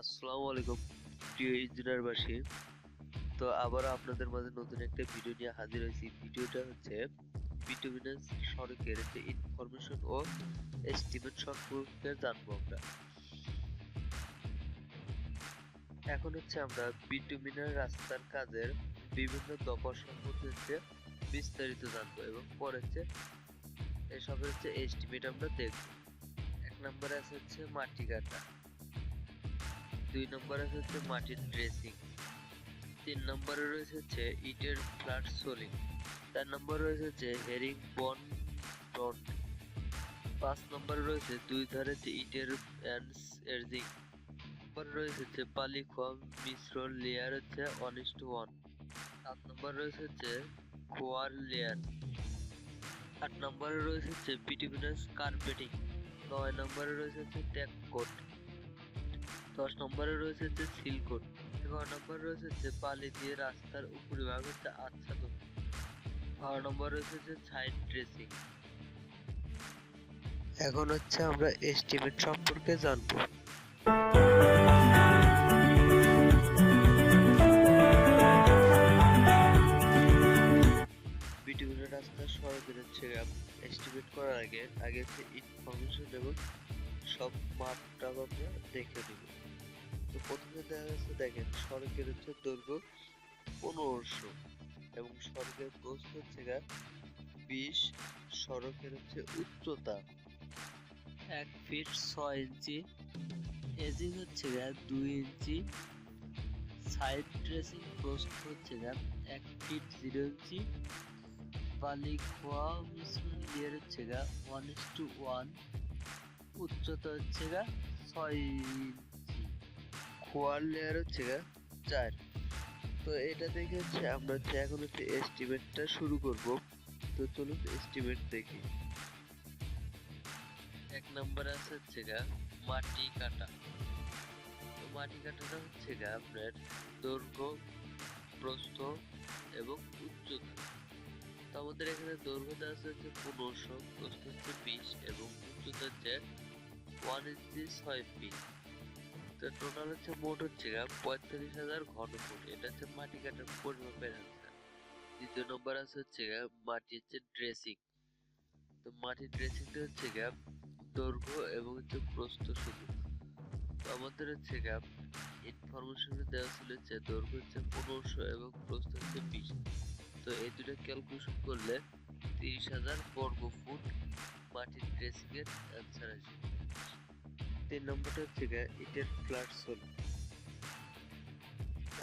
আসসালামু আলাইকুম, প্রিয় ইঞ্জিনিয়ারবাসী তো আবারও আপনাদের মাঝে নতুন একটা ভিডিও নিয়ে হাজির হয়েছি। ভিডিওটা হচ্ছে বিটুমিনাস সড়কের যে ইনফরমেশন ও এস্টিমেট সম্পর্কে জানব আমরা। এখন হচ্ছে আমরা বিটুমিনার রাস্তার কাজের বিভিন্ন দফা সম্পর্কে হচ্ছে বিস্তারিত জানব এবং পরে হচ্ছে এসবের হচ্ছে এস্টিমেট আমরা দেখব। এক নম্বরে আছে হচ্ছে মাটি কাটা। দুই নম্বরে হচ্ছে মাটির ড্রেসিং তিন নম্বরে রয়েছে হচ্ছে ইটের ফ্ল্যাট সোলিং, চার নম্বরে রয়েছে হচ্ছে হেরিং বন টন পাঁচ নম্বরে রয়েছে দুই ধারে ইটের এর্জিং নম্বরে রয়েছে হচ্ছে পালি খোয়া মিশ্রণ লেয়ার হচ্ছে ওয়ান ইস টু ওয়ান সাত নম্বরে রয়েছে হচ্ছে খোয়ার লেয়ার আট নম্বরে রয়েছে হচ্ছে বিটিমিনাস কার্পেটিং নয় নম্বরে রয়েছে হচ্ছে ট্যাপ কোট দশ নম্বরে রয়েছে হচ্ছে সিলকোট এগারো নম্বরে রয়েছে হচ্ছে বালি দিয়ে রাস্তার উপরিভাগ হচ্ছে আচ্ছাদন বারো নম্বর রয়েছে হচ্ছে সাইড ড্রেসিং এখন হচ্ছে আমরা এস্টিমেট সম্পর্কে জানব। বিটিভিটা রাস্তার সড়কের হচ্ছে এস্টিমেট করার আগে আগে হচ্ছে ইনফরমেশন এবং সব আমরা দেখে প্রথমে দেখা যাচ্ছে দেখেন সড়কের হচ্ছে দৈর্ঘ্য পনেরোশো এবং সড়কের প্রস্থ হচ্ছে গা বিশ সড়কের হচ্ছে উচ্চতা এক ফিট ছয় ইঞ্চি, এজিং হচ্ছে গা দুই ইঞ্চি, সাইড ড্রেসিং প্রস্থ হচ্ছে গা এক ফিট জিরো ইঞ্চি, বালি খোয়া মিশ্রণ লেয়ার হচ্ছে গা ওয়ান ইস টু ওয়ান উচ্চতা হচ্ছে গা ছয় ইঞ্চি লেয়ার হচ্ছে গা চার। তো এটা দেখে হচ্ছে আমরা হচ্ছে এখন হচ্ছে এস্টিমেটটা শুরু করব, তো চলুন এস্টিমেট দেখি। এক নম্বরে আছে হচ্ছে গা মাটি কাটা। তো মাটি কাটাটা হচ্ছে গা আপনার দৈর্ঘ্য, প্রস্থ এবং উচ্চতা। তো আমাদের এখানে দৈর্ঘ্যটা আছে হচ্ছে পনেরোশো, প্রস্থ হচ্ছে বিশ এবং উচ্চতা হচ্ছে ওয়ান ইঞ্চি ছয় ফিট টোটাল হচ্ছে মোট হচ্ছে পঁয়তাল্লিশ হাজার ঘন ফুট এটা হচ্ছে মাটি কাটার পরিমাপের আনসার দ্বিতীয় নম্বর আছে হচ্ছে মাটি হচ্ছে ড্রেসিং তো মাটির ড্রেসিংটা হচ্ছে গা দৈর্ঘ্য এবং হচ্ছে প্রস্থ শুধু তো আমাদের হচ্ছে গা ইনফরমেশনে দেওয়া ছিল হচ্ছে দৈর্ঘ্য হচ্ছে পনেরোশো এবং প্রস্থ হচ্ছে বিশ। তো এই দুটো ক্যালকুলেশন করলে তিরিশ হাজার বর্গ ফুট মাটির ড্রেসিংয়ের অ্যান্সার আসবে। তিন নম্বরটা হচ্ছে গিয়ে ইটের ফ্ল্যাট সোল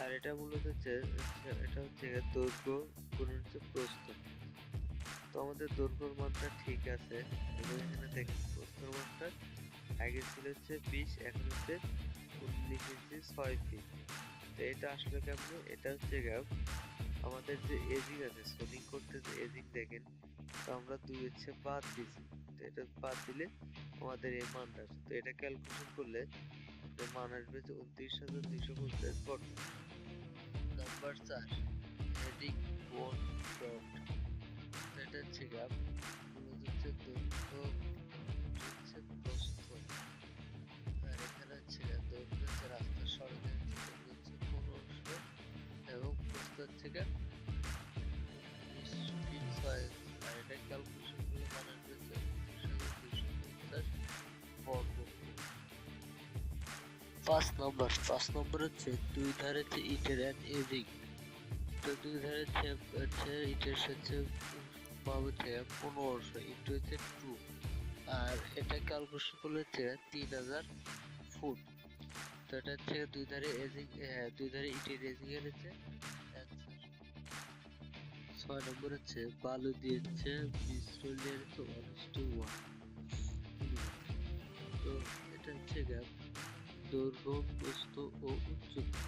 আর এটা মূলত হচ্ছে, এটা হচ্ছে গিয়ে দৈর্ঘ্য গুণ হচ্ছে প্রস্থ তো আমাদের দৈর্ঘ্যর মানটা ঠিক আছে। এবং এখানে দেখেন প্রস্থর মানটা আগে ছিল হচ্ছে বিশ, এখন হচ্ছে উনিশ ইঞ্চি ছয় ফিট তো এটা আসলে কেমন? এটা হচ্ছে গিয়ে আমাদের যে এজিং আছে সোলিং করতে যে এজিং দেখেন, তো আমরা দুই হচ্ছে বাদ দিছি তো এটা বাদ দিলে আমাদের এই মানটা আসে। তো এটা ক্যালকুলেশন করলে আমাদের মান আসবে যে উনত্রিশ হাজার দুইশো পঞ্চাশ বর্গ। নাম্বার চার হেডিং বোন ডট এটা হচ্ছে গ্যাপ হচ্ছে দৈর্ঘ্য হচ্ছে প্রস্থ। আর এখানে হচ্ছে দৈর্ঘ্য হচ্ছে রাস্তার সড়কের হচ্ছে পনেরোশো এবং প্রস্থ হচ্ছে গিয়ে বিশ ফিট ছয়। আর এটা ক্যালকুলেশন পাঁচ নম্বর পাঁচ নম্বর হচ্ছে দুই ধারে হচ্ছে ইটের অ্যান্ড এজিং তো দুই ধারে হচ্ছে ইটের পাবো হচ্ছে পনেরোশো ইন্টু হচ্ছে টু। আর এটা ক্যালকুলেশন করলে হচ্ছে তিন হাজার ফুট। তো এটা হচ্ছে দুই ধারে এজিং হ্যাঁ দুই ধারে ইটের এজিং এর হচ্ছে ছয় নম্বর হচ্ছে বালু দিয়ে হচ্ছে মিশ্রণ দিয়ে হচ্ছে ওয়ান ওয়ান তো এটা হচ্ছে গ্যাপ দৈর্ঘ্য প্রস্থ ও উচ্চতা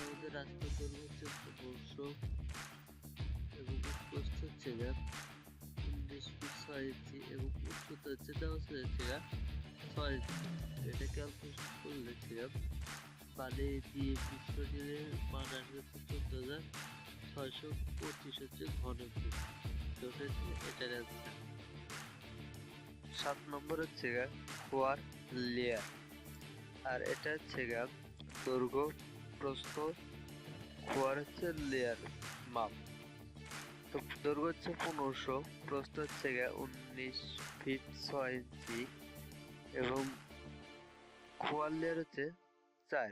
আমাদের রাস্তার দৈর্ঘ্য হচ্ছে পনেরোশো এবং প্রস্থ হচ্ছে গ্যাপ উনিশ ছয় এবং উচ্চতা হচ্ছে দেওয়া হচ্ছে ছয় ইঞ্চি এটা ক্যালকুলেশন করলে দিয়ে মিশ্রণের মান আসবে চোদ্দ হাজার ছয়শো পঁচিশ হচ্ছে ঘন ফুট এটার সাত নম্বর হচ্ছে খোয়ার লেয়ার। আর এটা হচ্ছে গা দৈর্ঘ্য প্রস্থ খোয়ার হচ্ছে লেয়ার মাপ তো দৈর্ঘ্য হচ্ছে পনেরোশো, প্রস্থ হচ্ছে গা উনিশ ফিট ছয় ইঞ্চি এবং খোয়ার লেয়ার হচ্ছে চার।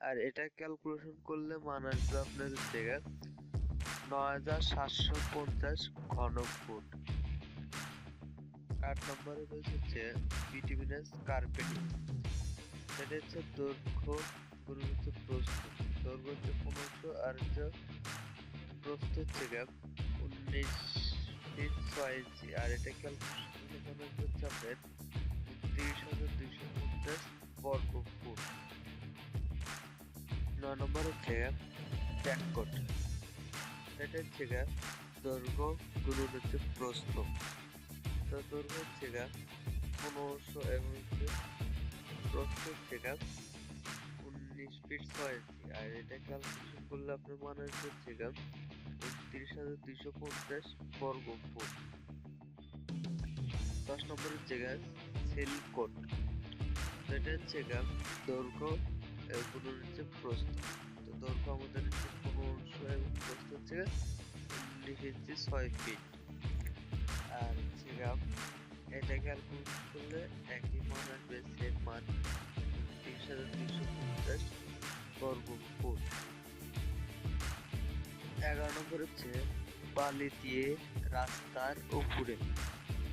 আর এটা ক্যালকুলেশন করলে মান আসবে আপনার হচ্ছে গা নয় হাজার সাতশো পঞ্চাশ ঘন ফুট। আট নম্বরে রয়েছে হচ্ছে বিটিমিনাস কার্পেটিং সেটা হচ্ছে দৈর্ঘ্য গুণ হচ্ছে প্রস্থ। দৈর্ঘ্য হচ্ছে পনেরোশো আর হচ্ছে প্রস্থ হচ্ছে গ্যাপ উনিশ ইঞ্চি আর এটা ক্যালকুলেশন হচ্ছে আপনার তিরিশ হাজার দুইশো পঞ্চাশ বর্গ ফুট। নয় নম্বর হচ্ছে ব্যাককট এটা হচ্ছে দৈর্ঘ্য গুণন হচ্ছে প্রস্থ। তো দৈর্ঘ্য হচ্ছে পনেরোশো এবং হচ্ছে প্রস্থ উনিশ ফিট ছয় ইঞ্চি আর এটা ক্যালকুলেশন করলে আপনার মানে হচ্ছে গা উনত্রিশ হাজার দুইশো পঞ্চাশ বর্গ ফুট। দশ নম্বরের হচ্ছে গা সেল কোট এটা হচ্ছে গা, দৈর্ঘ্য এগুলো হচ্ছে প্রস্থ। তো দৈর্ঘ্য আমাদের হচ্ছে পনেরোশো এবং প্রস্থ হচ্ছে উনিশ ইঞ্চি ছয় ফিট আর হচ্ছে গা এটা ক্যালকুলেট করলে একই মান আসবে সেম মান। তিরিশ হাজার তিনশো পঞ্চাশ বর্গ ফুট এগারো নম্বর হচ্ছে, বালি দিয়ে রাস্তার উপরে।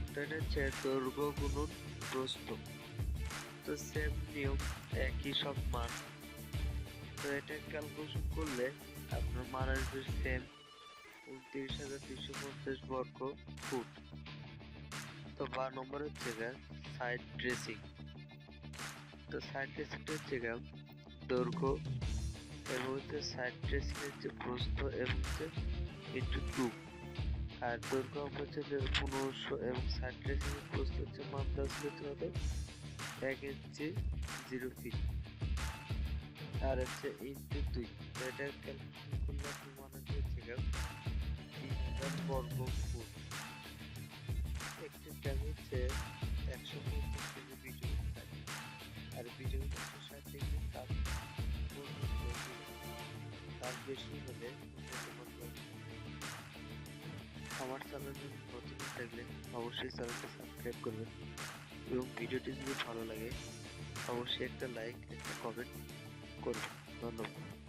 এটা হচ্ছে দৈর্ঘ্য গুণন প্রস্থ। তো সেম নিয়ম, একই সব মান। তো এটা ক্যালকুলেশন করলে আপনার মান আসবে সেম উনত্রিশ হাজার তিনশো পঞ্চাশ বর্গ ফুট বার নম্বর হচ্ছে গা সাইড ড্রেসিং তো সাইড ড্রেসিংটা হচ্ছে গা দৈর্ঘ্য এবং হচ্ছে সাইড ড্রেসিং এর যে প্রস্থ এবং হচ্ছে ইন্টু টু আর দৈর্ঘ্য হচ্ছে যে পনেরোশো এবং সাইড ড্রেসিং এর প্রস্থ হচ্ছে দেওয়া ছিল হচ্ছে এক ইঞ্চি জিরো ফিট আর হচ্ছে ইন্টু দুই। এটা ক্যালকুলেশন করলে মনে হচ্ছে গা তিন হাজার বর্গ ফুট একটি হচ্ছে একশো পঞ্চাশ কেজি বিজয় থাকে আর বিজয় একশো ষাট ডিগ্রি তাপ তার বেশি হলে আমার চ্যানেলে নতুন থাকলে অবশ্যই চ্যানেলটা সাবস্ক্রাইব করবেন। এবং ভিডিওটি যদি ভালো লাগে, অবশ্যই একটা লাইক একটা কমেন্ট করবেন। ধন্যবাদ।